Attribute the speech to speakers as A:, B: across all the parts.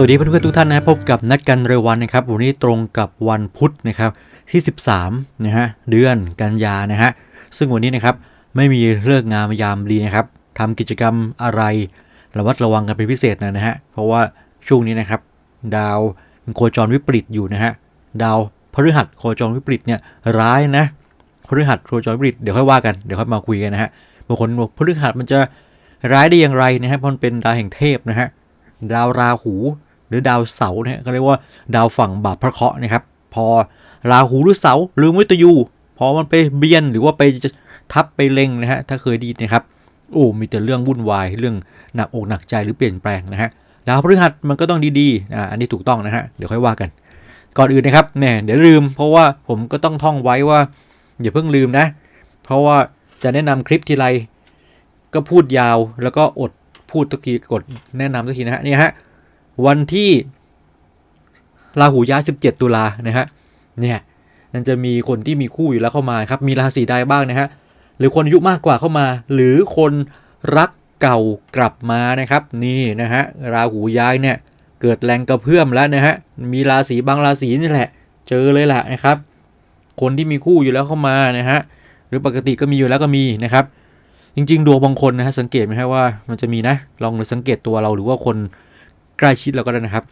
A: สวัสดีเพื่อนๆทุกท่านนะครับพบกับนัดกันเร็ววันนะครับวันนี้ตรงกับวันพุธนะครับที่ 13นะฮะเดือนกันยานะฮะซึ่งวันนี้นะครับไม่มีเลิกงามยามดีนะครับทำกิจกรรมอะไรระวัดระวังกันเป็นพิเศษนะนะฮะเพราะว่าช่วงนี้นะครับ ดาวโคจรวิปริตอยู่นะฮะดาวพฤหัสโคจรวิปริตเนี่ยร้ายนะพฤหัสโคจรวิปริตเดี๋ยวค่อยว่ากันเดี๋ยวค่อยมาคุยกันนะฮะบางคนบอกพฤหัสมันจะร้ายได้อย่างไรนะฮะเพราะมันเป็นดาวแห่งเทพนะฮะดาวราหู หรือดาวเสาร์เนี่ยก็เรียกว่าดาวฝั่งบาปพระเคราะห์นะครับ พอราหูหรือเสาร์หรือมฤตยูพอมันไปเบียนหรือว่าไปทับไปเล็งนะฮะถ้าเคยดีนะครับโอ้มีแต่เรื่องวุ่นวายเรื่องหนักอกหนักใจหรือเปลี่ยนแปลงนะฮะดาวพฤหัสมันก็ต้องดีๆอ่าอันนี้ถูกต้องนะฮะเดี๋ยวค่อยว่ากัน ก่อนอื่นนะครับแหน่เดี๋ยวลืม เพราะว่าผมก็ต้องท่องไว้ว่าอย่าเพิ่งลืมนะ เพราะว่าจะแนะนำคลิปทีไรก็พูดยาวแล้วก็อดพูดทุกทีกดแนะนำทุกทีนะฮะนี่ฮะ วันที่ราหูย้าย17 ตุลานะฮะเนี่ยมันจะมีคนที่มีคู่อยู่แล้วเข้ามาครับมีราศีใดบ้างนะฮะหรือคนอายุมากกว่าเข้ามา หรือคนรักเก่ากลับมานะครับ นี่นะฮะราหูย้ายเนี่ยเกิดแรงกระเพื่อมแล้วนะฮะมีราศีบางราศีนี่แหละ เจอเลยแหละนะครับ คนที่มีคู่อยู่แล้วเข้ามานะฮะหรือปกติก็มีอยู่แล้วก็มีนะครับ จริงๆดวงบางคนนะฮะสังเกตไหมฮะว่ามันจะมีนะลองสังเกตตัวเราหรือว่าคน ใกล้ชิดเราก็ได้นะครับ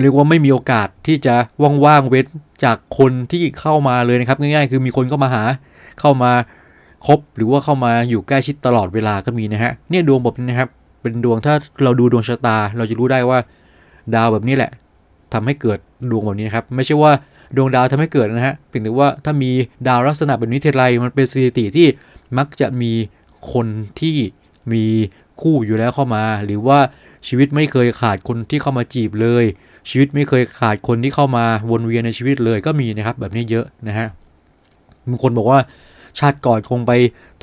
A: เรียกว่าไม่มีโอกาสที่จะว่างๆเว้นจากคนที่เข้ามาเลยนะครับ ง่าย ๆ คือมีคนเข้ามาหาเข้ามาคบหรือว่าเข้ามาอยู่ใกล้ชิดตลอดเวลาก็มีนะฮะเนี่ยดวงแบบนี้นะครับเป็นดวงถ้าเราดูดวงชะตา เราจะรู้ได้ว่าดาวแบบนี้แหละทำให้เกิดดวงแบบนี้นะครับ ไม่ใช่ว่าดวงดาวทำให้เกิดนะฮะเพียงแต่ว่าถ้ามีดาวลักษณะแบบนี้เทไรมันเป็นสถิติที่มักจะมีคนที่มีคู่อยู่แล้วเข้ามา หรือว่า ชีวิตไม่เคยขาดคนที่เข้ามาจีบเลย ชีวิตไม่เคยขาดคนที่เข้ามาวนเวียนในชีวิตเลยก็มีนะครับ แบบนี้เยอะนะฮะบางคนบอกว่าชาติก่อนคงไป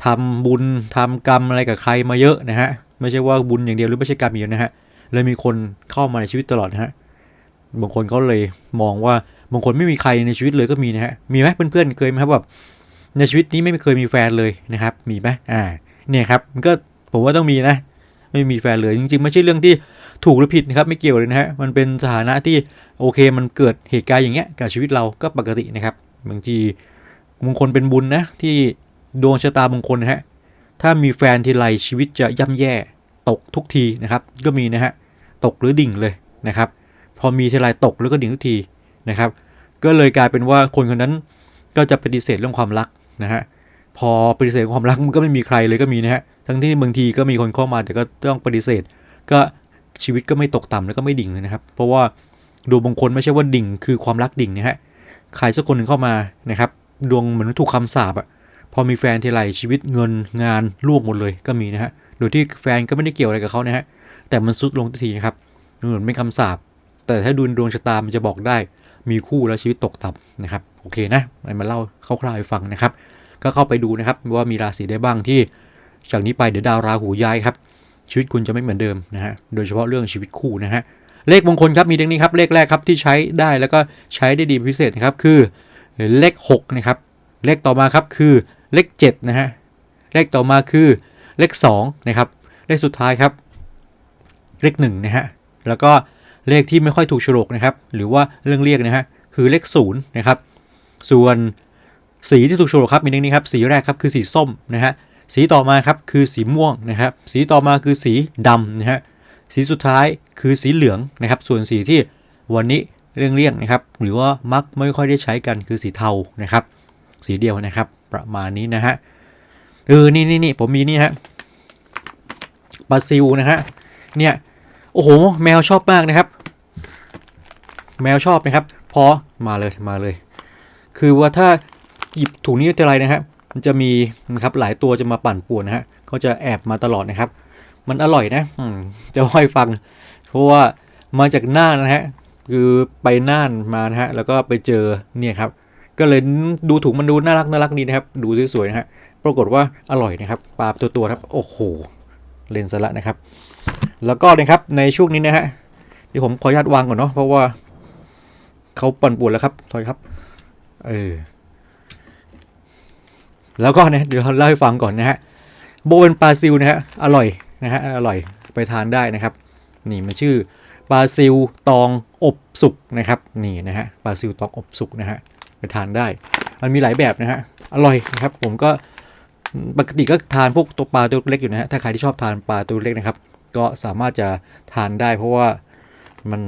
A: ทำบุญทำกรรมอะไรกับใครมาเยอะนะฮะไม่ใช่ว่าบุญอย่างเดียวหรือไม่ใช่กรรมอย่างเดียวนะฮะเลยมีคนเข้ามาในชีวิตตลอดนะฮะบางคนเขาเลยมองว่าบางคนไม่มีใครในชีวิตเลยก็มีนะฮะมีไหมเพื่อนๆเคยไหมครับแบบในชีวิตนี้ไม่เคยมีแฟนเลยนะครับ มีไหมอ่าเนี่ยครับมันก็ผมว่าต้องมีนะ ไม่มีแฟนเลยจริง ๆ ไม่ใช่เรื่องที่ถูกหรือผิดนะครับไม่เกี่ยวเลยนะฮะมันเป็นสถานะที่โอเคมันเกิดเหตุการณ์อย่างเงี้ยกับชีวิตเราก็ปกตินะครับบางทีบางคนเป็นบุญนะที่ดวงชะตาบางคนนะฮะถ้ามีแฟนทีไรชีวิตจะย่ำแย่ตกทุกทีนะครับ ก็มีนะฮะตกหรือดิ่งเลยนะครับพอมีทีไรตกแล้วก็ดิ่งทุกทีนะครับ ก็เลยกลายเป็นว่าคนคนนั้นก็จะปฏิเสธเรื่องความรักนะฮะพอปฏิเสธความรักมันก็ไม่มีใครเลยก็มีนะฮะ ทั้งที่บางทีก็มีคนเข้ามาแต่ก็ต้องปฏิเสธ ก็ชีวิตก็ไม่ตกต่ำแล้วก็ไม่ดิ่งเลยนะครับ เพราะว่าดวงบางคนไม่ใช่ว่าดิ่ง คือความรักดิ่งนะฮะใครสักคนหนึ่งเข้ามานะครับ ดวงเหมือนถูกคำสาปอะพอมีแฟนทีไรชีวิตเงินงานล่วงหมดเลยก็มีนะฮะโดยที่แฟนก็ไม่ได้เกี่ยวอะไรกับเขานะฮะแต่มันซุดลงทีนะครับเหมือนเป็นคำสาปแต่ถ้าดูดวงชะตามันจะบอกได้มีคู่แล้วชีวิตตกต่ำนะครับโอเคนะมาเล่าคร่าวๆให้ฟังนะครับ ก็เข้าไปดูนะครับว่ามีราศีได้บ้างที่ จากนี้ไปเดี๋ยวดาวราหูย้ายครับ ชีวิตคุณจะไม่เหมือนเดิมนะฮะโดยเฉพาะเรื่องชีวิตคู่นะฮะเลขมงคลครับมีดังนี้ครับเลขแรกครับที่ใช้ได้แล้วก็ใช้ได้ดีพิเศษนะครับคือเลข6นะครับเลขต่อมาครับคือเลข7นะฮะเลขต่อมาคือเลข2นะครับเลขสุดท้ายครับ เลข1นะฮะแล้วก็เลขที่ไม่ค่อยถูกโฉลกนะครับ หรือว่าเรื่องเรียกนะฮะคือเลข0นะครับส่วนสีที่ถูกโฉลกครับมีดังนี้ครับสีแรกครับคือสีส้มนะฮะ สีต่อมาครับคือสีม่วงนะครับ สีต่อมาคือสีดำนะฮะ สีสุดท้ายคือสีเหลืองนะครับ ส่วนสีที่วันนี้เรื่องเลี่ยงนะครับ หรือว่ามักไม่ค่อยได้ใช้กันคือสีเทานะครับ สีเดียวนะครับประมาณนี้นะฮะ เออ นี่นี่นี่ผมมีนี่ฮะปลาซิวนะฮะ เนี่ย โอ้โห แมวชอบมากนะครับ แมวชอบนะครับ พอ มาเลย มาเลย คือว่าถ้าหยิบถุงนี้ทีไรนะฮะ มันจะมีนะครับหลายตัวจะมาปั่นป่วนนะฮะเขาจะแอบมาตลอดนะครับ มันอร่อยนะจะค่อยฟัง เพราะว่ามาจากน่านนะฮะคือไปน่านมานะฮะแล้วก็ไปเจอเนี่ยครับ ก็เลยดูถุงมันดูน่ารักน่ารักดีนะครับ ดูสวยๆนะฮะปรากฏว่าอร่อยนะครับปลาตัวตัวๆครับโอ้โหเลนสละนะครับ แล้วก็นะครับในช่วงนี้นะฮะเดี๋ยวผมขออนุญาตวางก่อนเนาะเพราะว่าเขาปั่นป่วนแล้วครับถอยครับ เออ แล้วก็นะเดี๋ยวเล่าให้ฟังก่อนนะฮะโบเป็นปลาซิลนะฮะอร่อยนะฮะอร่อยไปทานได้นะครับ นี่มันชื่อปลาซิลตองอบสุกนะครับนี่นะฮะปลาซิลตองอบสุกนะฮะไปทานได้ มันมีหลายแบบนะฮะอร่อยนะครับ ผมก็ปกติก็ทานพวกตัวปลาตัวเล็กอยู่นะฮะถ้าใครที่ชอบทานปลาตัวเล็กนะครับ ก็สามารถจะทานได้เพราะว่ามัน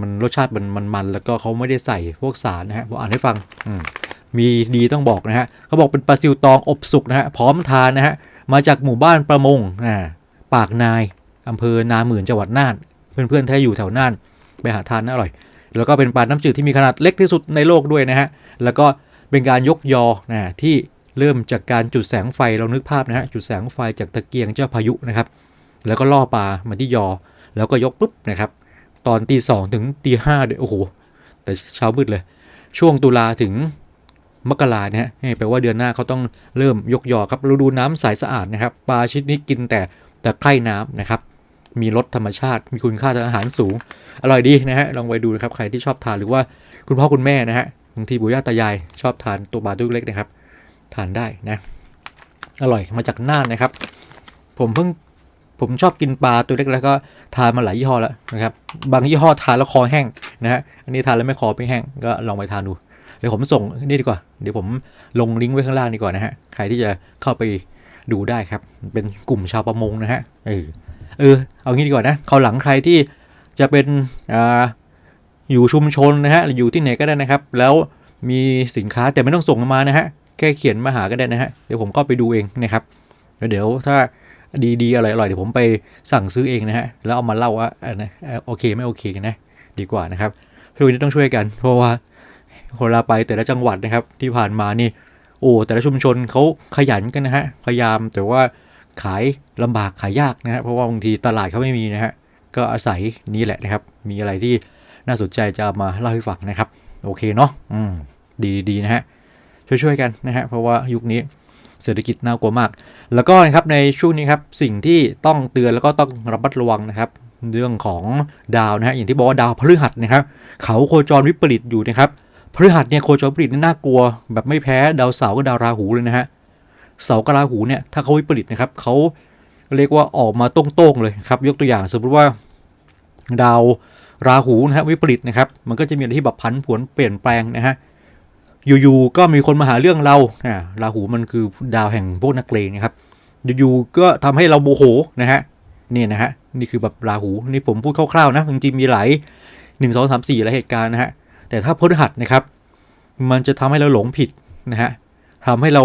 A: มันรสชาติมันมันมันแล้วก็เขาไม่ได้ใส่พวกสารนะฮะผมอ่านให้ฟังอืม มีดีต้องบอกนะฮะเขาบอกเป็นปลาซิวตองอบสุกนะฮะพร้อมทานนะฮะมาจากหมู่บ้านประมงอ่าปากนายอำเภอนาหมื่นจังหวัดน่าน เพื่อนๆถ้าอยู่แถวน่านไปหาทานนะอร่อย แล้วก็เป็นปลาน้ำจืดที่มีขนาดเล็กที่สุดในโลกด้วยนะฮะแล้วก็เป็นการยกยอนะที่เริ่มจากการจุดแสงไฟเรานึกภาพนะฮะจุดแสงไฟจากตะเกียงเจ้าพายุนะครับ แล้วก็ล่อปลามาที่ยอ แล้วก็ยกปุ๊บนะครับตอนตีสองถึงตีห้าเลยโอ้โหแต่เช้ามืดเลย ช่วงตุลาถึง มกราเนี่ยแปลว่าเดือนหน้าเขาต้องเริ่มยกยอครับฤดูน้ำใสสะอาดนะครับปลาชนิดนี้กินแต่แต่ใกล้น้ำนะครับ มีรสธรรมชาติ มีคุณค่าทางอาหารสูง อร่อยดีนะฮะลองไปดูนะครับใครที่ชอบทานหรือว่าคุณพ่อคุณแม่นะฮะบางทีปู่ย่าตายายชอบทานตัวปลาตัวเล็กนะครับ ทานได้นะ อร่อยมาจากน่านนะครับ ผมเพิ่งผมชอบกินปลาตัวเล็กแล้วก็ทานมาหลายยี่ห้อแล้วนะครับ บางยี่ห้อทานแล้วคอแห้งนะฮะอันนี้ทานแล้วไม่คอไม่แห้งก็ลองไปทานดู เดี๋ยวผมส่งนี่ดีกว่า เดี๋ยวผมลงลิงก์ไว้ข้างล่างดีกว่านะฮะ ใครที่จะเข้าไปดูได้ครับ เป็นกลุ่มชาวประมงนะฮะ เออ เออ เอางี้ดีกว่านะเขาวหลังใครที่จะเป็นอ่าอยู่ชุมชนนะฮะหรืออยู่ที่ไหนก็ได้นะครับ แล้วมีสินค้าแต่ไม่ต้องส่งมานะฮะ แค่เขียนมาหาก็ได้นะฮะ เดี๋ยวผมก็ไปดูเองนะครับ แล้วเดี๋ยวถ้าดีๆอร่อยๆเดี๋ยวผมไปสั่งซื้อเองนะฮะ แล้วเอามาเล่าว่าอันนะโอเคไม่โอเคกันนะ ดีกว่านะครับช่วงนี้ต้องช่วยกัน เพราะว่า เวลาไปแต่ละจังหวัดนะครับ ที่ผ่านมานี่โอ้แต่ละชุมชนเขาขยันกันนะฮะพยายามแต่ว่าขายลำบากขายยากนะฮะเพราะว่าบางทีตลาดเขาไม่มีนะฮะก็อาศัยนี้แหละนะครับ มีอะไรที่น่าสนใจจะมาเล่าให้ฟังนะครับ โอเคเนาะอืมดีดีนะฮะช่วยๆกันนะฮะเพราะว่ายุคนี้เศรษฐกิจน่ากลัวมาก แล้วก็นะครับในช่วงนี้ครับสิ่งที่ต้องเตือนแล้วก็ต้องระมัดระวังนะครับ เรื่องของดาวนะฮะอย่างที่บอกว่าดาวพฤหัสนะครับเขาโคจรวิปริตอยู่นะครับ พฤหัสเนี่ยโคจรวิปริตน่ากลัว แบบไม่แพ้ดาวเสาร์กับดาวราหูเลยนะฮะเสาร์กับราหูเนี่ยถ้าเขาวิปริตนะครับเขาเรียกว่าออกมาโต้งๆเลยครับ ยกตัวอย่างสมมติว่าดาวราหูนะฮะวิปริตนะครับ มันก็จะมีอะไรที่แบบพันผวนเปลี่ยนแปลงนะฮะอยู่ๆก็มีคนมาหาเรื่องเราอ่าราหูมันคือดาวแห่งพวกนักเลงนะครับอยู่ๆก็ทำให้เราโมโหนะฮะนี่นะฮะนี่คือแบบราหูนี่ผมพูดคร่าวๆนะจริงๆมีหลายหนึ่งสองสามสี่หลายเหตุการณ์นะฮะ แต่ถ้าพฤหัสนะครับ มันจะทำให้เราหลงผิดนะฮะทำให้เรา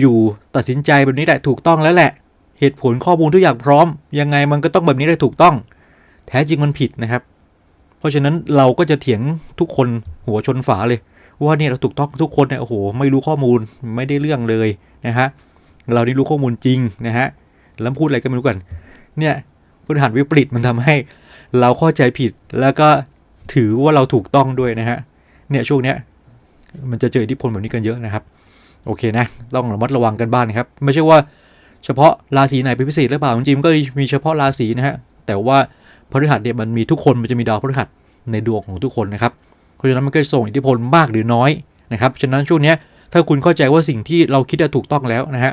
A: อยู่ๆตัดสินใจแบบนี้แหละถูกต้องแล้วแหละ เหตุผลข้อมูลทุกอย่างพร้อม ยังไงมันก็ต้องแบบนี้ได้ถูกต้อง แท้จริงมันผิดนะครับ เพราะฉะนั้นเราก็จะเถียงทุกคนหัวชนฝาเลย ว่าเนี่ยเราถูกต้องทุกคนเนี่ยโอ้โหไม่รู้ข้อมูลไม่ได้เรื่องเลยนะฮะเรานี่รู้ข้อมูลจริงนะฮะแล้วพูดอะไรก็ไม่รู้กัน เนี่ยพื้นฐานวิปริตมันทำให้เราเข้าใจผิดแล้วก็ ถือว่าเราถูกต้องด้วยนะฮะ เนี่ยช่วงเนี้ยมันจะเจออิทธิพลแบบนี้กันเยอะนะครับ โอเคนะ ต้องระมัดระวังกันบ้างนะครับ ไม่ใช่ว่าเฉพาะราศีไหนเป็นพิเศษหรือเปล่าจริงๆก็มีเฉพาะราศีนะฮะ แต่ว่าพฤหัสเนี่ยมันมีทุกคนมันจะมีดาวพฤหัสในดวงของทุกคนนะครับ เพราะฉะนั้นมันก็จะส่งอิทธิพลมากหรือน้อยนะครับฉะนั้นช่วงเนี้ยถ้าคุณเข้าใจว่าสิ่งที่เราคิดว่าถูกต้องแล้วนะฮะ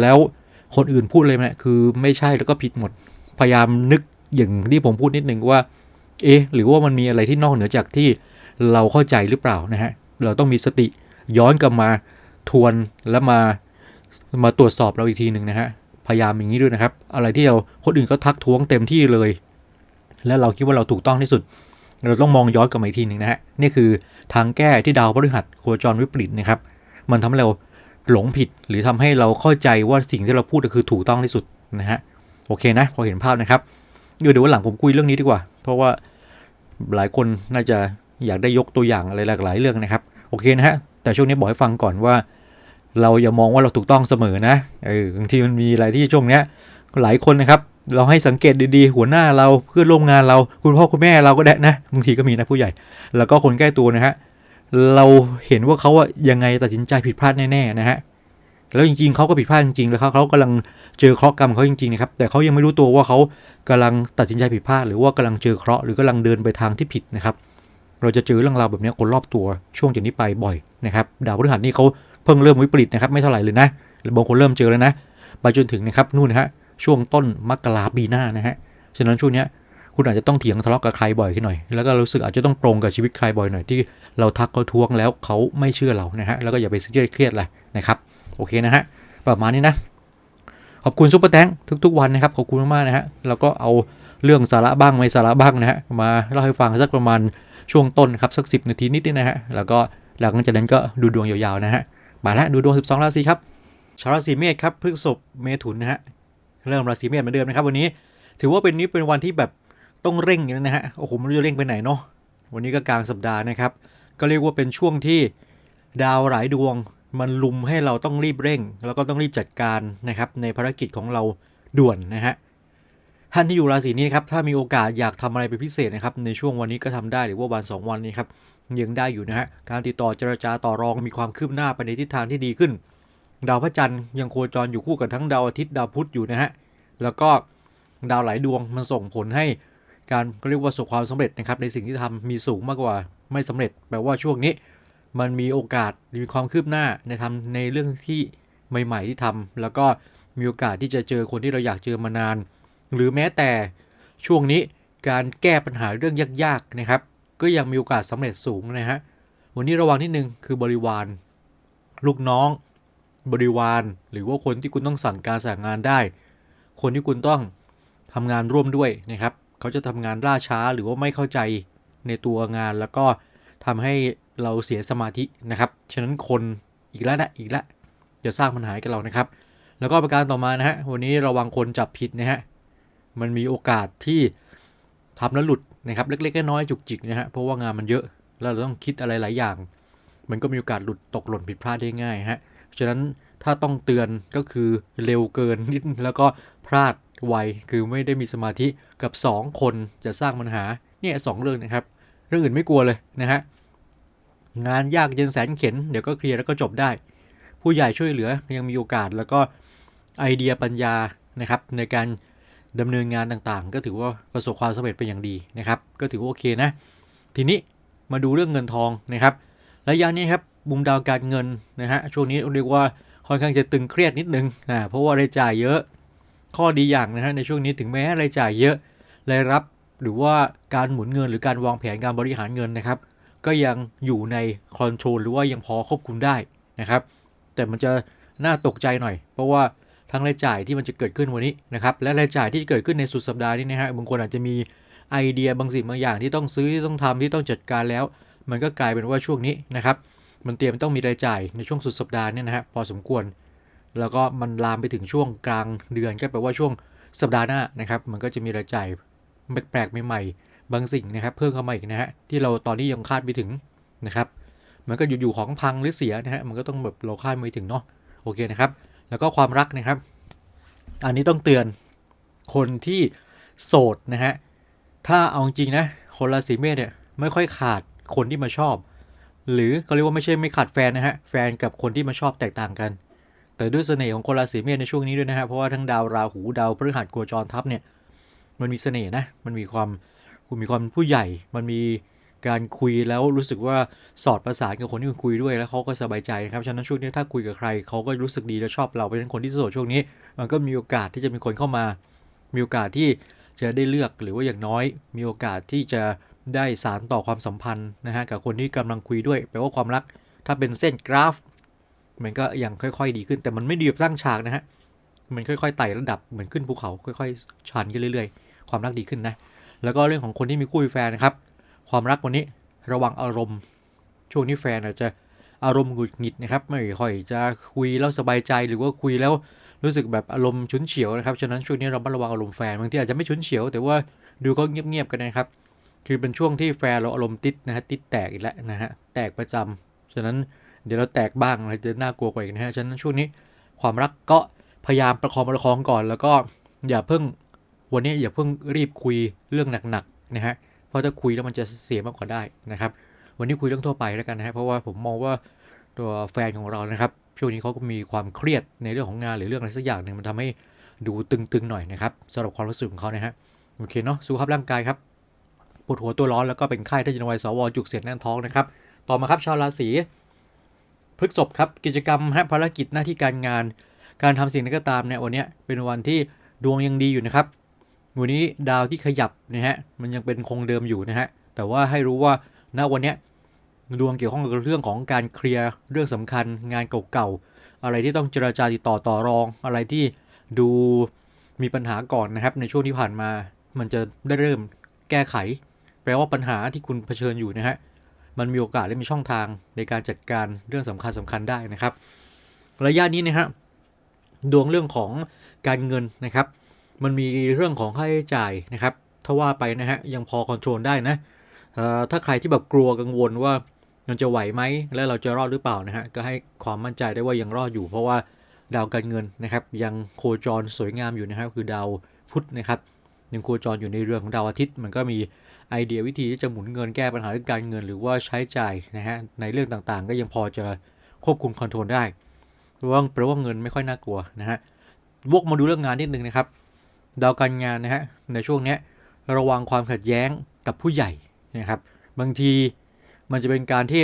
A: แล้วคนอื่นพูดเลยนะคือไม่ใช่แล้วก็ผิดหมด พยายามนึกอย่างที่ผมพูดนิดนึงว่า เอ๊ะหรือว่ามันมีอะไรที่นอกเหนือจากที่เราเข้าใจหรือเปล่านะฮะเราต้องมีสติย้อนกลับมาทวนแล้วมามาตรวจสอบเราอีกทีหนึ่งนะฮะพยายามอย่างนี้ด้วยนะครับ อะไรที่เราคนอื่นก็ทักท้วงเต็มที่เลย แล้วเราคิดว่าเราถูกต้องที่สุด เราต้องมองย้อนกลับมาอีกทีหนึ่งนะฮะนี่คือทางแก้ที่ดาวพฤหัสโคจรวิปริตนะครับ มันทำให้เราหลงผิดหรือทำให้เราเข้าใจว่าสิ่งที่เราพูดก็คือถูกต้องที่สุดนะฮะโอเคนะพอเห็นภาพนะครับ เดี๋ยวดูววันหลังผมคุยเรื่องนี้ดีกว่า เพราะว่าหลายคนน่าจะอยากได้ยกตัวอย่างอะไรหลากหลายเรื่องนะครับ โอเคนะฮะ แต่ช่วงนี้บอกให้ฟังก่อนว่า เราอย่ามองว่าเราถูกต้องเสมอนะเออบางทีมันมีอะไรที่ช่วงเนี้ยหลายคนนะครับ เราให้สังเกตดีๆ หัวหน้าเราเพื่อนร่วมงานเรา คุณพ่อคุณแม่เราก็ได้นะบางทีก็มีนะผู้ใหญ่ แล้วก็คนใกล้ตัวนะฮะเราเห็นว่าเขาอะยังไงตัดสินใจผิดพลาดแน่ๆนะฮะ แล้วจริงๆเขาก็ผิดพลาดจริงๆแล้วเขาเขากำลังเจอเคราะห์กรรมเขาจริงๆนะครับแต่เขายังไม่รู้ตัวว่าเขากำลังตัดสินใจผิดพลาด หรือว่ากำลังเจอเคราะห์หรือกำลังเดินไปทางที่ผิดนะครับเราจะเจอเรื่องราวแบบนี้คนรอบตัวช่วงจากนี้ไปบ่อยนะครับดาวพฤหัสนี่เขาเพิ่งเริ่มวิปริตนะครับไม่เท่าไหร่เลยนะหรือบางคนเริ่มเจอแล้วนะไปจนถึงนะครับนู่นนะฮะช่วงต้นมกราปีหน้านะฮะฉะนั้นช่วงเนี้ยคุณอาจจะต้องเถียงทะเลาะกับใครบ่อยขึ้นหน่อย แล้วก็รู้สึกอาจจะต้องตรงกับชีวิตใครบ่อยหน่อยที่เราทักเขาทวงแล้วเขาไม่เชื่อเรานะฮะแล้วก็อย่าไปซีเรียสเครียดเลยนะครับ โอเคนะฮะ ประมาณนี้นะ ขอบคุณซุปเปอร์แตงทุก ๆ วันนะครับ ขอบคุณมากๆนะฮะ แล้วก็เอาเรื่องสาระบ้างไม่สาระบ้างนะฮะ มาเล่าให้ฟังสักประมาณช่วงต้นครับสัก 10 นาทีนิดนี่นะฮะ แล้วก็หลังจากนั้นก็ดูดวงยาวๆนะฮะ มาแล้วดูดวง 12 ราศีครับ ชาวราศีเมษครับพฤษภเมถุนนะฮะ เริ่มราศีเมษเหมือนเดิมนะครับวันนี้ ถือว่าเป็นนี้เป็นวันที่แบบต้องเร่งนะฮะ โอ้โหไม่รู้จะเร่งไปไหนเนาะ วันนี้ก็กลางสัปดาห์นะครับ ก็เรียกว่าเป็นช่วงที่ดาวหลายดวง มันลุมให้เราต้องรีบเร่ง แล้วก็ต้องรีบจัดการนะครับในภารกิจของเราด่วนนะฮะท่านที่อยู่ราศีนี้ครับถ้ามีโอกาสอยากทำอะไรเป็นพิเศษนะครับในช่วงวันนี้ก็ทำได้หรือว่าวันสองวันนี้ครับยังได้อยู่นะฮะการติดต่อเจรจาต่อรองมีความคืบหน้าไปในทิศทางที่ดีขึ้น ดาวพระจันทร์ยังโคจรอยู่คู่กับทั้งดาวอาทิตย์ดาวพุธอยู่นะฮะแล้วก็ดาวหลายดวงมันส่งผลให้การก็เรียกว่าประสบความสำเร็จนะครับในสิ่งที่ทำมีสูงมากกว่าไม่สำเร็จแปลว่าช่วงนี้ มันมีโอกาสมีความคืบหน้าในทำในเรื่องที่ใหม่ ๆ ที่ทำแล้วก็มีโอกาสที่จะเจอคนที่เราอยากเจอมานาน หรือแม้แต่ช่วงนี้การแก้ปัญหาเรื่องยากๆนะครับ ก็ยังมีโอกาสสำเร็จสูงนะฮะวันนี้ระวังนิดนึงคือบริวาร ลูกน้อง บริวาร หรือว่าคนที่คุณต้องสั่งการสั่งงานได้ คนที่คุณต้องทำงานร่วมด้วยนะครับ เขาจะทำงานล่าช้าหรือว่าไม่เข้าใจในตัวงานแล้วก็ทำให้ เราเสียสมาธินะครับ ฉะนั้นคนอีกแล้วนะอีกแล้วจะสร้างปัญหาให้กับเรานะครับ แล้วก็ประการต่อมานะฮะวันนี้ระวังคนจับผิดนะฮะมันมีโอกาสที่ทำแล้วหลุดนะครับ เล็กๆน้อยๆจุกจิกนะฮะเพราะว่างานมันเยอะแล้วเราต้องคิดอะไรหลายอย่าง มันก็มีโอกาสหลุดตกหล่นผิดพลาดได้ง่ายฮะฉะนั้นถ้าต้องเตือนก็คือเร็วเกินนิดแล้วก็พลาดไวคือไม่ได้มีสมาธิกับ 2 คนจะสร้างปัญหาเนี่ยสองเรื่องนะครับ เรื่องอื่นไม่กลัวเลยนะฮะ งานยากเย็นแสนเข็น เดี๋ยวก็เคลียร์แล้วก็จบได้ ผู้ใหญ่ช่วยเหลือยังมีโอกาสแล้วก็ไอเดียปัญญานะครับ ในการดำเนินงานต่างๆ ก็ถือว่าประสบความสำเร็จเป็นอย่างดีนะครับ ก็ถือว่าโอเคนะ ทีนี้มาดูเรื่องเงินทองนะครับระยะนี้ครับมุมดาวการเงินนะฮะช่วงนี้เรียกว่าค่อนข้างจะตึงเครียดนิดนึงนะเพราะว่ารายจ่ายเยอะข้อดีอย่างนะฮะในช่วงนี้ถึงแม้รายจ่ายเยอะรายรับหรือว่าการหมุนเงินหรือการวางแผนการบริหารเงินนะครับ ก็ยังอยู่ในคอนโทรลหรือว่ายังพอควบคุมได้นะครับ แต่มันจะน่าตกใจหน่อย เพราะว่าทั้งรายจ่ายที่มันจะเกิดขึ้นวันนี้นะครับและรายจ่ายที่เกิดขึ้นในสุดสัปดาห์นี้นะฮะบางคนอาจจะมีไอเดียบางสิ่งบางอย่างที่ต้องซื้อที่ต้องทำที่ต้องจัดการแล้ว มันก็กลายเป็นว่าช่วงนี้นะครับมันเตรียมต้องมีรายจ่ายในช่วงสุดสัปดาห์เนี่ยนะฮะพอสมควร แล้วก็มันลามไปถึงช่วงกลางเดือนก็แปลว่าช่วงสัปดาห์หน้านะครับ มันก็จะมีรายจ่ายแปลกๆใหม่ๆ บางสิ่งนะครับ เพิ่มเข้ามาอีกนะฮะที่เราตอนนี้ยังคาดไม่ถึงนะครับ มันก็อยู่ๆของพังหรือเสียนะฮะมันก็ต้องแบบเราคาดไม่ถึงเนาะโอเคนะครับ แล้วก็ความรักนะครับ อันนี้ต้องเตือนคนที่โสดนะฮะถ้าเอาจริงนะคนราศีเมษเนี่ยไม่ค่อยขาดคนที่มาชอบ หรือเขาเรียกว่าไม่ใช่ไม่ขาดแฟนนะฮะแฟนกับคนที่มาชอบแตกต่างกัน แต่ด้วยเสน่ห์ของคนราศีเมษในช่วงนี้ด้วยนะฮะเพราะว่าทั้งดาวราหูดาวพฤหัสโคจรทับเนี่ยมันมีเสน่ห์นะ มันมีความ คุณมีความผู้ใหญ่ มันมีการคุยแล้วรู้สึกว่าสอดประสานกับคนที่คุณคุยด้วยแล้วเขาก็สบายใจครับฉะนั้นช่วงนี้ถ้าคุยกับใครเขาก็รู้สึกดีและชอบเราเพราะฉะนั้นคนที่โสดช่วงนี้ มันก็มีโอกาสที่จะมีคนเข้ามา มีโอกาสที่จะได้เลือกหรือว่าอย่างน้อย มีโอกาสที่จะได้สารต่อความสัมพันธ์นะฮะกับคนที่กำลังคุยด้วยแปลว่าความรัก ถ้าเป็นเส้นกราฟ มันก็ยังค่อย ๆ ดีขึ้นแต่มันไม่ดีแบบสร้างฉากนะฮะมันค่อยๆไต่ระดับเหมือนขึ้นภูเขาค่อยๆชันขึ้นเรื่อยๆ ความรักดีขึ้นนะ แล้วก็เรื่องของคนที่มีคู่มีแฟนนะครับ ความรักวันนี้ระวังอารมณ์ ช่วงนี้แฟนอาจจะอารมณ์หงุดหงิดนะครับ ไม่ค่อยจะคุยแล้วสบายใจหรือว่าคุยแล้วรู้สึกแบบอารมณ์ฉุนเฉียวนะครับฉะนั้นช่วงนี้เราระวังอารมณ์แฟนบางทีอาจจะไม่ฉุนเฉียว แต่ว่าดูก็เงียบๆกันนะครับ คือเป็นช่วงที่แฟนเราอารมณ์ติดนะฮะติดแตกอีกแล้วนะฮะแตกประจำฉะนั้นเดี๋ยวเราแตกบ้างอะไรจะน่ากลัวกว่าอีกนะฮะฉะนั้นช่วงนี้ความรักก็พยายามประคองประคองก่อน แล้วก็อย่าเพิ่ง วันนี้อย่าเพิ่งรีบคุยเรื่องหนักๆนะฮะเพราะถ้าคุยแล้วมันจะเสียมากกว่าได้นะครับ วันนี้คุยเรื่องทั่วไปแล้วกันนะฮะเพราะว่าผมมองว่าตัวแฟนของเรานะครับช่วงนี้เขาก็มีความเครียดในเรื่องของงานหรือเรื่องอะไรสักอย่างหนึ่งมันทำให้ดูตึงๆหน่อยนะครับสำหรับความรู้สึกของเขานะฮะโอเคเนาะสุขภาพร่างกายครับปวดหัวตัวร้อนแล้วก็เป็นไข้ถ้าจะนวัยสวจุกเสียดแน่นท้องนะครับต่อมาครับชาวราศีพฤกษภครับกิจกรรมฮะภารกิจหน้าที่การงาน การทำสิ่งใดก็ตามเนี่ยวันนี้เป็นวันที่ดวงยังดีอยู่นะครับ วันนี้ดาวที่ขยับนะฮะมันยังเป็นคงเดิมอยู่นะฮะแต่ว่าให้รู้ว่าณวันนี้ดวงเกี่ยวข้องกับเรื่องของการเคลียร์เรื่องสำคัญงานเก่าๆอะไรที่ต้องเจราจาติดต่อต่อรอง อะไรที่ดูมีปัญหาก่อนนะครับ ในช่วงที่ผ่านมา มันจะได้เริ่มแก้ไข แปลว่าปัญหาที่คุณเผชิญอยู่นะฮะมันมีโอกาสและมีช่องทางในการจัดการเรื่องสำคัญสำคัญได้นะครับ ระยะนี้นะฮะดวงเรื่องของการเงินนะครับ มันมีเรื่องของค่าใช้จ่ายนะครับ ถ้าว่าไปนะฮะยังพอคอนโทรลได้นะถ้าใครที่แบบกลัวกังวลว่ามันจะไหวไหมและเราจะรอดหรือเปล่านะฮะก็ให้ความมั่นใจได้ว่ายังรอดอยู่ เพราะว่าดาวการเงินนะครับ ยังโคจรสวยงามอยู่นะครับคือดาวพุธนะครับยังโคจรอยู่ในเรือนของดาวอาทิตย์ มันก็มีไอเดียวิธีที่จะหมุนเงินแก้ปัญหาเรื่องการเงิน หรือว่าใช้จ่ายนะฮะในเรื่องต่างๆ ก็ยังพอจะควบคุมคอนโทรลได้เพราะว่าแปลว่าเงินไม่ค่อยน่ากลัวนะฮะวกมาดูเรื่องงานนิดนึงนะครับ ดาวการงานนะฮะในช่วงนี้ระวังความขัดแย้งกับผู้ใหญ่นะครับ บางทีมันจะเป็นการที่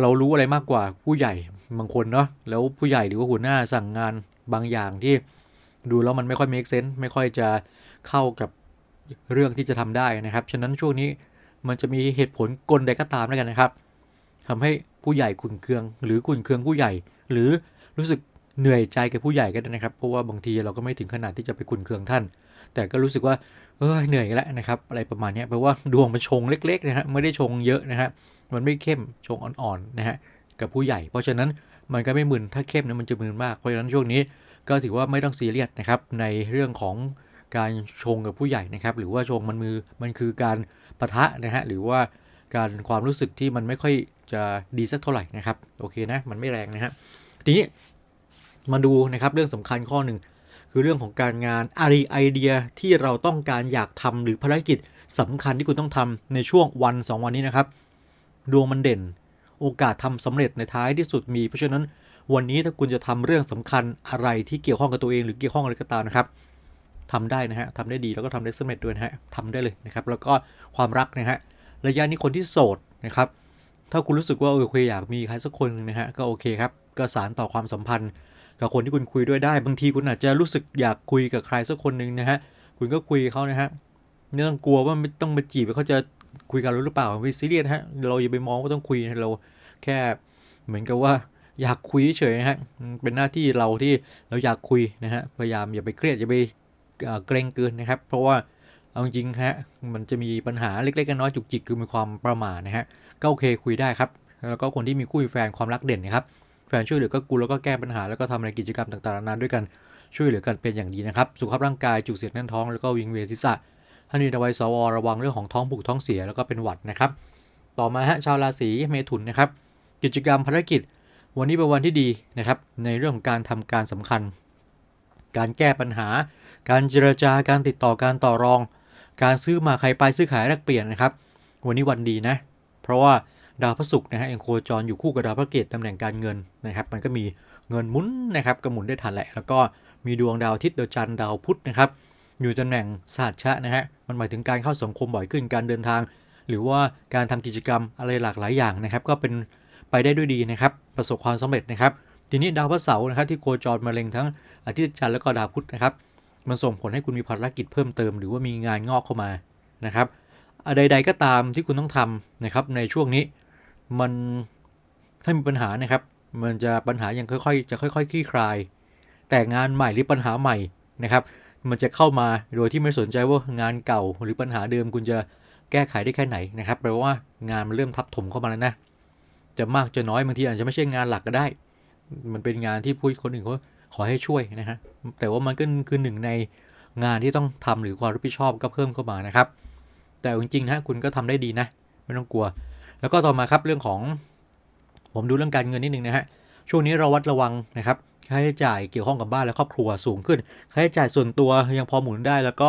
A: เรารู้อะไรมากกว่าผู้ใหญ่บางคนเนาะแล้วผู้ใหญ่หรือว่าหัวหน้าสั่งงานบางอย่างที่ดูแล้วมันไม่ค่อย make sense ไม่ค่อยจะเข้ากับเรื่องที่จะทำได้นะครับ ฉะนั้นช่วงนี้มันจะมีเหตุผลกลใดก็ตามแล้วกันนะครับทำให้ผู้ใหญ่ขุนเคือง หรือขุนเคืองผู้ใหญ่ หรือรู้สึก เหนื่อยใจกับผู้ใหญ่ก็ได้นะครับ เพราะว่าบางทีเราก็ไม่ถึงขนาดที่จะไปขุนเคืองท่าน แต่ก็รู้สึกว่าเออเหนื่อยแล้วนะครับ อะไรประมาณนี้แปลว่าดวงมันชงเล็กๆนะฮะไม่ได้ชงเยอะนะฮะมันไม่เข้มชงอ่อนๆนะฮะกับผู้ใหญ่ เพราะฉะนั้นมันก็ไม่มึนถ้าเข้มเนี่ยมันจะมึนมากเพราะฉะนั้นช่วงนี้ก็ถือว่าไม่ต้องซีเรียสนะครับในเรื่องของการชงกับผู้ใหญ่นะครับหรือว่าชงมันมือมันคือการปะทะนะฮะหรือว่าการความรู้สึกที่มันไม่ค่อยจะดีสักเท่าไหร่นะครับโอเคนะมันไม่แรงนะฮะทีนี้ มาดูนะครับเรื่องสำคัญข้อหนึ่งคือเรื่องของการงานอะไรไอเดียที่เราต้องการอยากทำหรือภารกิจสำคัญที่คุณต้องทำในช่วงวัน 2 วันนี้นะครับ ดวงมันเด่น โอกาสทำสำเร็จในท้ายที่สุดมี เพราะฉะนั้นวันนี้ถ้าคุณจะทำเรื่องสำคัญอะไรที่เกี่ยวข้องกับตัวเองหรือเกี่ยวข้องอะไรก็ตามนะครับทำได้นะฮะทำได้ดีแล้วก็ทำได้สำเร็จด้วยนะฮะทำได้เลยนะครับแล้วก็ความรักนะฮะระยะนี้คนที่โสดนะครับถ้าคุณรู้สึกว่าเออคุยอยากมีใครสักคนหนึงนะฮะก็โอเคครับก็สารต่อความสัมพันธ์ กับคนที่คุณคุยด้วยได้ บางทีคุณอาจจะรู้สึกอยากคุยกับใครสักคนหนึ่งนะฮะ คุณก็คุยเขานะฮะไม่ต้องกลัวว่าไม่ต้องมาจีบเขาจะคุยกันรู้หรือเปล่าไม่ซีเรียสฮะ เราอย่าไปมองว่าต้องคุยเราแค่เหมือนกับว่าอยากคุยเฉยๆนะฮะ เป็นหน้าที่เราที่เราอยากคุยนะฮะ พยายามอย่าไปเครียดอย่าไปเกรงเกินนะครับ เพราะว่าเอาจริงฮะ มันจะมีปัญหาเล็กๆน้อยๆจุกจิกคือมีความประมาทนะฮะ ก็โอเคคุยได้ครับ แล้วก็คนที่มีคู่แฟนความรักเด่นนะครับ แฟนช่วยเหลือก็กูแล้วก็แก้ปัญหาแล้วก็ทำอะไรกิจกรรมต่างๆนานาด้วยกันช่วยเหลือกันเป็นอย่างดีนะครับ สุขภาพร่างกายจุกเสียดแน่นท้องแล้วก็วิงเวียนศีรษะท่านอยู่ในวัยสวระวังเรื่องของท้องผูกท้องเสียแล้วก็เป็นหวัดนะครับ ต่อมาฮะชาวราศีเมถุนนะครับ กิจกรรมภารกิจ วันนี้เป็นวันที่ดีนะครับ ในเรื่องของการทำการสำคัญ การแก้ปัญหา การเจรจาการติดต่อการต่อรอง การซื้อมาใครไปซื้อขายแลกเปลี่ยนนะครับ วันนี้วันดีนะ เพราะว่า ดาวพระศุกร์นะฮะยังโคจรอยู่คู่กับดาวพระเกตตำแหน่งการเงินนะครับมันก็มีเงินหมุนนะครับก็หมุนได้ทันแหละ แล้วก็มีดวงดาวอาทิตย์ดาวจันทร์ดาวพุธนะครับอยู่ตำแหน่งศาสตร์ชะนะฮะมันหมายถึงการเข้าสังคมบ่อยขึ้นการเดินทาง หรือว่าการทำกิจกรรมอะไรหลากหลายอย่างนะครับ ก็เป็นไปได้ด้วยดีนะครับ ประสบความสำเร็จนะครับ ทีนี้ดาวพระเสาร์นะครับที่โคจรมาเล็งทั้งอาทิตย์จันทร์แล้วก็ดาวพุธนะครับมันส่งผลให้คุณมีภารกิจเพิ่มเติม หรือว่ามีงานงอกเข้ามานะครับอะไรใดๆก็ตามที่คุณต้องทำนะครับในช่วงนี้ มันถ้ามีปัญหานะครับ มันจะปัญหายังค่อยๆ จะค่อยๆคลี่คลาย แต่งานใหม่หรือปัญหาใหม่นะครับ มันจะเข้ามาโดยที่ไม่สนใจว่างานเก่าหรือปัญหาเดิมคุณจะแก้ไขได้แค่ไหนนะครับแปลว่างานมันเริ่มทับถมเข้ามาแล้วนะจะมากจะน้อยบางทีอาจจะไม่ใช่งานหลักก็ได้ มันเป็นงานที่ผู้คนอื่นเขาขอให้ช่วยนะฮะแต่ว่ามันก็คือหนึ่งในงานที่ต้องทำหรือความรับผิดชอบก็เพิ่มเข้ามานะครับ แต่จริงๆนะคุณก็ทำได้ดีนะ ไม่ต้องกลัว แล้วก็ต่อมาครับเรื่องของ ผมดูเรื่องการเงินนิดนึงนะฮะช่วงนี้เราวัดระวังนะครับค่าใช้จ่ายเกี่ยวข้องกับบ้านและครอบครัวสูงขึ้นค่าใช้จ่ายส่วนตัวยังพอหมุนได้ แล้วก็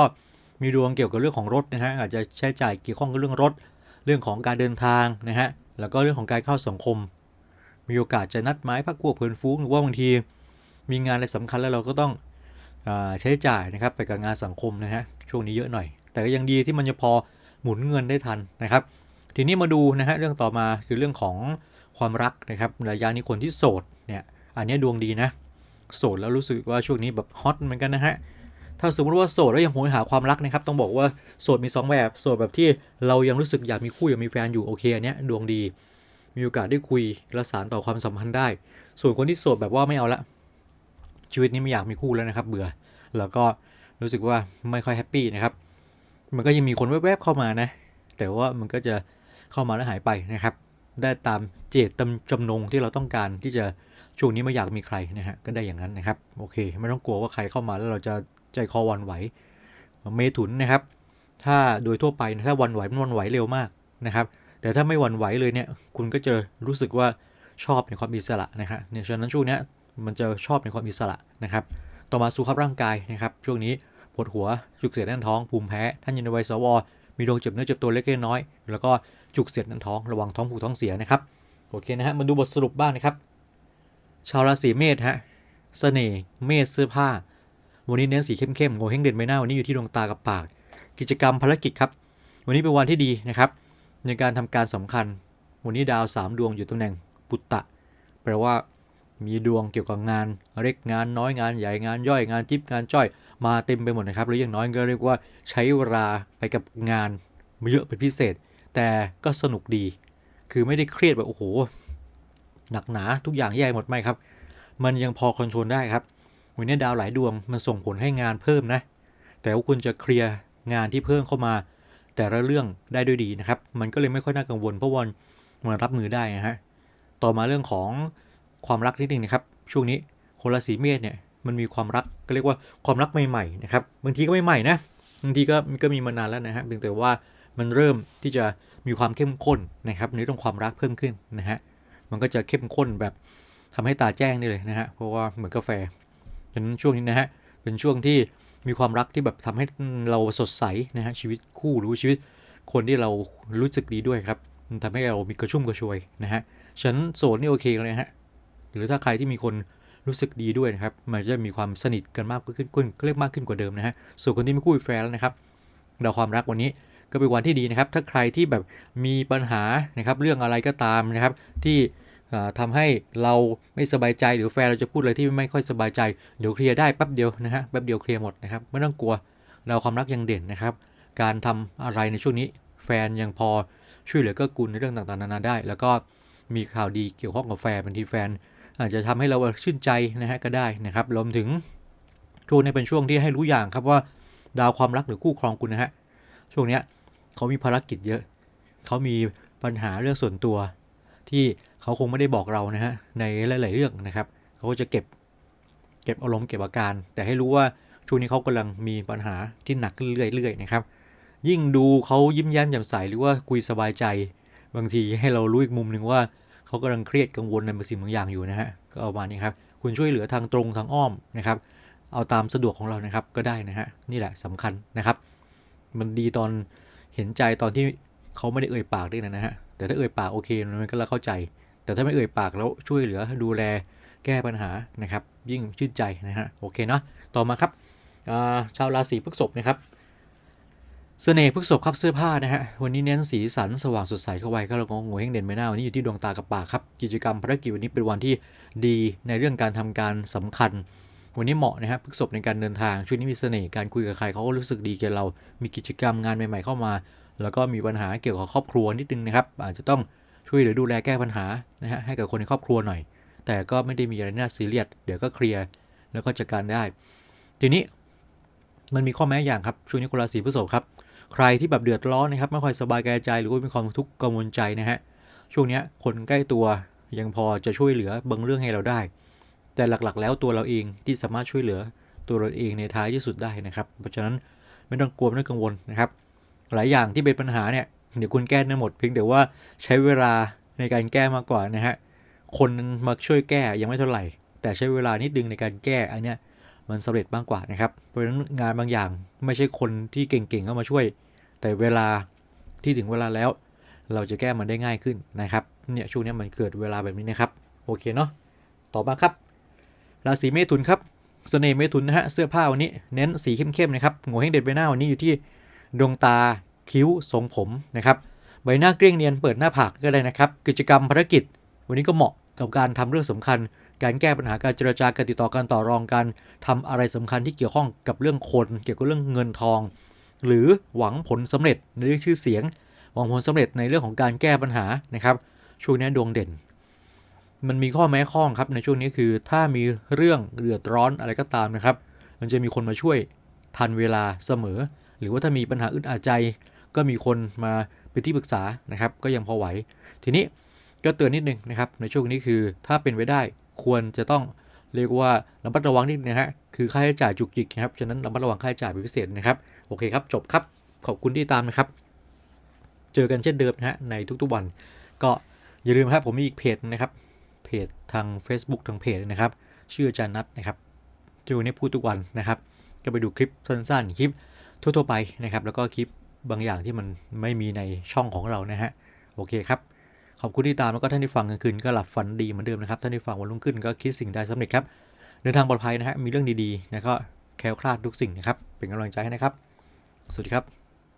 A: มีดวงเกี่ยวกับเรื่องของรถนะฮะอาจจะใช้จ่ายเกี่ยวข้องกับเรื่องรถ เรื่องของการเดินทางนะฮะแล้วก็เรื่องของการเข้าสังคม มีโอกาสจะนัดหมายพักพวกเพื่อนฟุ้งหรือว่าบางที มีงานอะไรสำคัญแล้วเราก็ต้องอใช้จ่ายนะครับไปกับงานสังคมนะฮะช่วงนี้เยอะหน่อย แต่ก็ยังดีที่มันจะพอหมุนเงินได้ทันนะครับ ทีนี้มาดูนะฮะเรื่องต่อมาคือเรื่องของความรักนะครับระยะนี้คนที่โสดเนี่ยอันนี้ดวงดีนะโสดแล้วรู้สึกว่าช่วงนี้แบบฮอตเหมือนกันนะฮะถ้าสมมติว่าโสดแล้วยังโหยหาความรักนะครับ ต้องบอกว่าโสดมีสองแบบโสดแบบที่เรายังรู้สึกอยากมีคู่อยากมีแฟนอยู่โอเคอันเนี้ยดวงดี มีโอกาสได้คุยและสานต่อความสัมพันธ์ได้ ส่วนคนที่โสดแบบว่าไม่เอาละ ชีวิตนี้ไม่อยากมีคู่แล้วนะครับเบื่อ แล้วก็รู้สึกว่าไม่ค่อยแฮปปี้นะครับ มันก็ยังมีคนแวบๆเข้ามานะ แต่ว่ามันก็จะ เข้ามาแล้วหายไปนะครับ ได้ตามเจตจำนงที่เราต้องการที่จะช่วงนี้ไม่อยากมีใครนะฮะก็ได้อย่างนั้นนะครับโอเค ไม่ต้องกลัวว่าใครเข้ามาแล้วเราจะใจคอวันไหว เมถุนนะครับ ถ้าโดยทั่วไปนะถ้าวันไหวมันวันไหวเร็วมากนะครับ แต่ถ้าไม่วันไหวเลยเนี่ยคุณก็จะรู้สึกว่าชอบในความอิสระนะฮะเนี่ยฉะนั้นช่วงนี้มันจะชอบในความอิสระนะครับ ต่อมาสุขภาพร่างกายนะครับ ช่วงนี้ปวดหัวจุกเสียดแน่นท้องภูมิแพ้ท่านอยู่ในวัยสวมีดวงเจ็บเนื้อเจ็บตัวเล็กน้อย แล้วก็ จุกเสียดแน่นท้องระวังท้องผูกท้องเสียนะครับโอเคนะฮะมาดูบทสรุปบ้างนะครับชาวราศีเมษฮะเสน่ห์เมษเสื้อผ้า วันนี้เน้นสีเข้มๆโงเฮงเด่นใบหน้าวันนี้อยู่ที่ดวงตากับปาก กิจกรรมภารกิจครับ วันนี้เป็นวันที่ดีนะครับ ในการทำการสำคัญ วันนี้ดาว 3 ดวงอยู่ตำแหน่งปุตตะ แปลว่ามีดวงเกี่ยวกับงานเล็กงานน้อยงานใหญ่งานย่อยงานจิ๊บงานจ้อยมาเต็มไปหมดนะครับหรืออย่างน้อยก็เรียกว่าใช้เวลาไปกับงานเยอะเป็นพิเศษ แต่ก็สนุกดี คือไม่ได้เครียดแบบโอ้โห หนักหนาทุกอย่างแย่หมดไหมครับ มันยังพอคอนโทรลได้ครับ วันนี้ดาวหลายดวงมันส่งผลให้งานเพิ่มนะ แต่ว่าคุณจะเคลียร์งานที่เพิ่มเข้ามา แต่ละเรื่องได้ด้วยดีนะครับ มันก็เลยไม่ค่อยน่ากังวลเพราะวันมันรับมือได้นะฮะ ต่อมาเรื่องของความรักนิดนึงนะครับ ช่วงนี้คนราศีเมษเนี่ยมันมีความรักก็เรียกว่าความรักใหม่ๆนะครับ บางทีก็ไม่ใหม่นะ บางทีก็ก็มีมานานแล้วนะฮะเพียงแต่ว่า มันเริ่มที่จะมีความเข้มข้นนะครับในเรื่องความรักเพิ่มขึ้นนะฮะมันก็จะเข้มข้นแบบทำให้ตาแจ้งนี่เลยนะฮะเพราะว่าเหมือนกาแฟฉะนั้นช่วงนี้นะฮะเป็นช่วงที่มีความรักที่แบบทำให้เราสดใสนะฮะชีวิตคู่หรือชีวิตคนที่เรารู้สึกดีด้วยครับมันทำให้เรามีกระชุ่มกระชวยนะฮะฉันโสดนี่โอเคเลยฮะหรือถ้าใครที่มีคนรู้สึกดีด้วยนะครับ มันจะมีความสนิทกันมากขึ้นเรียกมากขึ้นกว่าเดิมนะฮะส่วนคนที่ไมีคู่แฟนแล้วนะครับดาความรักวันนี้ ก็เป็นวันที่ดีนะครับ ถ้าใครที่แบบมีปัญหานะครับเรื่องอะไรก็ตามนะครับ ที่ทำให้เราไม่สบายใจหรือแฟนเราจะพูดอะไรที่ไม่ค่อยสบายใจเดี๋ยวเคลียร์ได้แป๊บเดียวนะฮะแป๊บเดียวเคลียร์หมดนะครับไม่ต้องกลัวเราความรักยังเด่นนะครับ การทำอะไรในช่วงนี้แฟนยังพอช่วยเหลือเก็กูลในเรื่องต่างๆนานาได้ แล้วก็มีข่าวดีเกี่ยวข้องกับแฟนบางทีแฟน อาจจะทำให้เราชื่นใจนะฮะก็ได้นะครับรวมถึงช่วงนี้เป็นช่วงที่ให้รู้อย่างครับว่า ดาวความรักหรือคู่ครองคุณนะฮะช่วงเนี้ย เขามีภารกิจเยอะ เขามีปัญหาเรื่องส่วนตัว ที่เขาคงไม่ได้บอกเรานะฮะในหลาย ๆ เรื่องนะครับเขาก็จะเก็บเก็บอารมณ์เก็บอาการ แต่ให้รู้ว่าช่วงนี้เขากำลังมีปัญหาที่หนักขึ้นเรื่อย ๆ นะครับ ยิ่งดูเขายิ้มแย้มแจ่มใสหรือว่าคุยสบายใจ บางทีให้เรารู้อีกมุมหนึ่งว่าเขากำลังเครียดกังวลในบางสิ่งบางอย่างอยู่นะฮะก็เอามานี้ครับคุณช่วยเหลือทางตรงทางอ้อมนะครับเอาตามสะดวกของเรานะครับก็ได้นะฮะนี่แหละสำคัญนะครับ มันดีตอน เห็นใจตอนที่เขาไม่ได้เอ่ยปากด้วยนะฮะ แต่ถ้าเอ่ยปากโอเคมันก็แล้วเข้าใจ แต่ถ้าไม่เอ่ยปากแล้วช่วยเหลือดูแลแก้ปัญหานะครับ ยิ่งชื่นใจนะฮะโอเคเนาะต่อมาครับชาวราศีพฤษภนะครับเสน่ห์พฤษภครับเสื้อผ้านะฮะวันนี้เน้นสีสันสว่างสดใสเข้าไว้ก็เรางงงเฮงเด่นไม่น่าวันนี้อยู่ที่ดวงตากับปากครับกิจกรรมภารกิจวันนี้เป็นวันที่ดีในเรื่องการทำการสำคัญ วันนี้เหมาะนะครับพฤษภในการเดินทางช่วงนี้มีเสน่ห์การคุยกับใครเขาก็รู้สึกดีแก่เรา มีกิจกรรมงานใหม่ ๆเข้ามา แล้วก็มีปัญหาเกี่ยวกับครอบครัวนิดนึงนะครับ อาจจะต้องช่วยเหลือดูแลแก้ปัญหานะฮะให้กับคนในครอบครัวหน่อย แต่ก็ไม่ได้มีอะไรน่าซีเรียสเดี๋ยวก็เคลียร์แล้วก็จัดการได้ ทีนี้มันมีข้อแม้อย่างครับช่วงนี้คนราศีพฤษภครับ ใครที่แบบเดือดร้อนนะครับไม่ค่อยสบายกายใจหรือว่ามีความทุกข์กังวลใจนะฮะช่วงนี้คนใกล้ตัวยังพอจะช่วยเหลือบางเรื่องให้เราได้ แต่หลักๆ แล้วตัวเราเองที่สามารถช่วยเหลือตัวเราเองในท้ายที่สุดได้นะครับ เพราะฉะนั้นไม่ต้องกลัวไม่ต้องกังวลนะครับ หลายอย่างที่เป็นปัญหาเนี่ยเดี๋ยวคุณแก้ได้หมดเพียงแต่ว่าใช้เวลาในการแก้มากกว่านะฮะคนมาช่วยแก้ยังไม่เท่าไหร่ แต่ใช้เวลานิดนึงในการแก้อันเนี้ยมันสำเร็จมากกว่านะครับ เพราะฉะนั้นงานบางอย่างไม่ใช่คนที่เก่งๆเข้ามาช่วย แต่เวลาที่ถึงเวลาแล้ว เราจะแก้มันได้ง่ายขึ้นนะครับเนี่ยช่วงนี้มันเกิดเวลาแบบนี้นะครับโอเคเนาะต่อมาครับ ราศีเมถุนครับเสน่ห์เมถุนนะฮะเสื้อผ้าวันนี้เน้นสีเข้มๆนะครับโง่เฮงเด็ดใบหน้าวันนี้อยู่ที่ดวงตาคิ้วทรงผมนะครับใบหน้าเกลี้ยงเนียนเปิดหน้าผากก็ได้นะครับ กิจกรรมภารกิจ วันนี้ก็เหมาะกับการทำเรื่องสำคัญ การแก้ปัญหาการเจรจาการติดต่อการต่อรองการทำอะไรสำคัญที่เกี่ยวข้องกับเรื่องคน เกี่ยวกับเรื่องเงินทอง หรือหวังผลสำเร็จในเรื่องชื่อเสียง หวังผลสำเร็จในเรื่องของการแก้ปัญหานะครับช่วงนี้ดวงเด่น มันมีข้อแม้ข้องครับในช่วงนี้คือ ถ้ามีเรื่องเดือดร้อนอะไรก็ตามนะครับ มันจะมีคนมาช่วยทันเวลาเสมอ หรือว่าถ้ามีปัญหาอึดอัดใจ ก็มีคนมาเป็นที่ปรึกษานะครับ ก็ยังพอไหว ทีนี้ก็เตือนนิดนึงนะครับ ในช่วงนี้คือถ้าเป็นไปได้ควรจะต้องเรียกว่าระมัดระวังนิดนะฮะคือค่าใช้จ่ายจุกจิกนะครับฉะนั้นระมัดระวังค่าใช้จ่ายเป็นพิเศษนะครับโอเคครับจบครับขอบคุณที่ตามนะครับ เจอกันเช่นเดิมนะฮะในทุกๆวัน ก็อย่าลืมครับผมมีอีกเพจนะครับ เพจทาง Facebook ทางเพจนะครับ ชื่ออาจารย์นัทนะครับจะอยู่ในพูดทุกวันนะครับ ก็ไปดูคลิปสั้นๆ คลิปทั่วๆไปนะครับ แล้วก็คลิปบางอย่างที่มันไม่มีในช่องของเรานะฮะ โอเคครับ ขอบคุณที่ตามแล้วก็ท่านที่ฟังกลางคืนก็หลับฝันดีเหมือนเดิมนะครับ ท่านที่ฟังวันรุ่งขึ้นก็คิดสิ่งใดสำเร็จครับ เดินทางปลอดภัยนะฮะ มีเรื่องดีๆแล้วก็แคล้วคลาดทุกสิ่งนะครับ เป็นกำลังใจให้นะครับ สวัสดีครับ